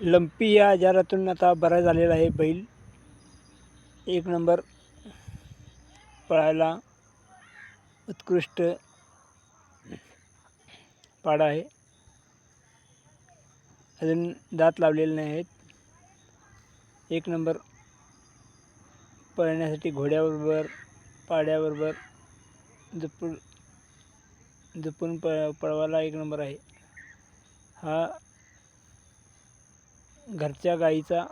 Lumpy या आजारातून आता बरा झालेला आहे बैल. एक नंबर पळायला उत्कृष्ट पाडा आहे. अजून दात लावलेले नाही आहेत. एक नंबर पळण्यासाठी घोड्याबरोबर पाड्याबरोबर जपून जपून प पळवायला एक नंबर आहे. हा घरच्या गाईचा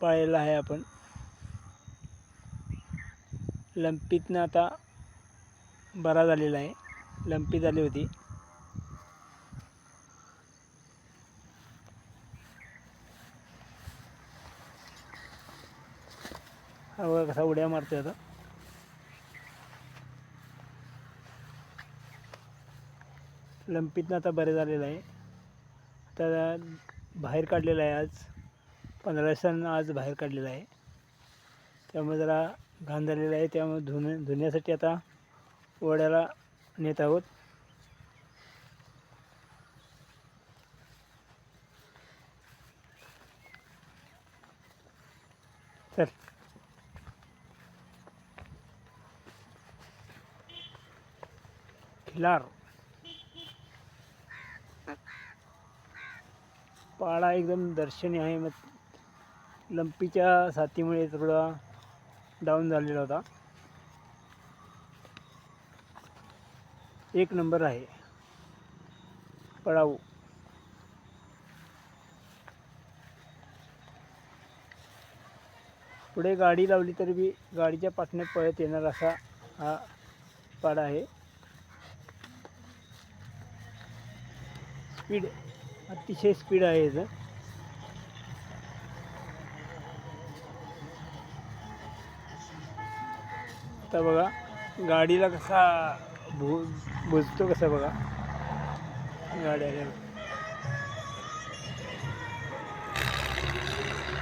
पाळलेला आहे आपण. लंपीतनं आता बरा झालेला आहे. लंपी झाली होती. हा कसा उड्या मारतोय आता. लंपीतनं आता बरे झालेलं आहे. आता बाहेर काढलेलं आहे आज. पंधरा सण आज बाहेर काढलेला आहे. त्यामुळे जरा घाण झालेला आहे. त्यामुळे धुण्या धुण्यासाठी आता ओढ्याला नेत आहोत. चल. खिलार. पाळा एकदम दर्शनीय आहे. मग लंपीच्या साथीमुळे थोडा डाऊन झालेला होता. एक नंबर आहे. पळाऊ पुढे गाडी लावली तरी बी गाडीच्या पाठण्यात पळत येणार असा हा पाडा आहे. स्पीड अतिशय स्पीड आहे याचं. आता बघा गाडीला कसा भू बुजतो कसा बघा. गाड्याला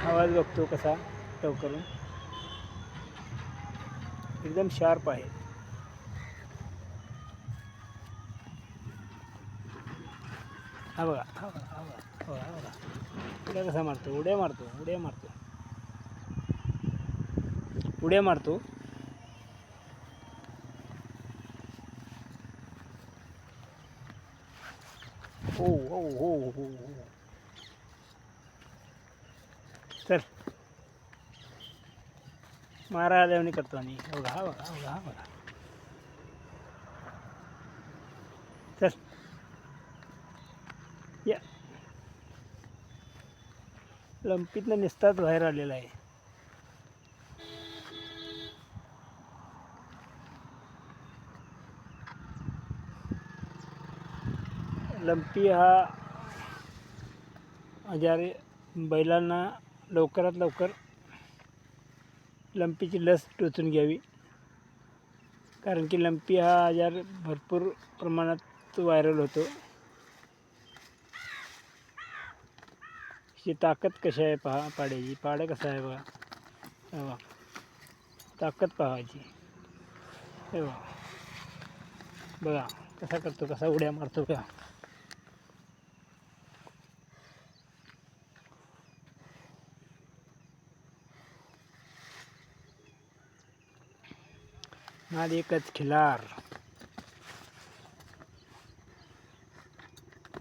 आवाज बघतो कसा लवकरून एकदम शार्प आहे. हा बघा हा बघा हा बघा हा बघा हा बघा उड्या कसा मारतो उड्या मारतो उड्या मारतो उड्या मारतो हो हो हो हो हो चल मारा आल्याने करतो आणि हा बघा हा बघा हा बघा हा बघा चल या. लंपीतनं निसताच बाहेर आलेला आहे. लंपी हा आजार बैलांना लवकरात लवकर लंपीची लस टोचून घ्यावी. कारण की लंपी हा आजार भरपूर प्रमाणात व्हायरल होतो. ही ताकद कशी आहे पहा पाड्याची? पाडं कसं आहे बघा. हे बघा. ताकद पाहायची. हे बघा. बघा कसा करतो कसा उड्या मारतो का नाद एकच खिलार.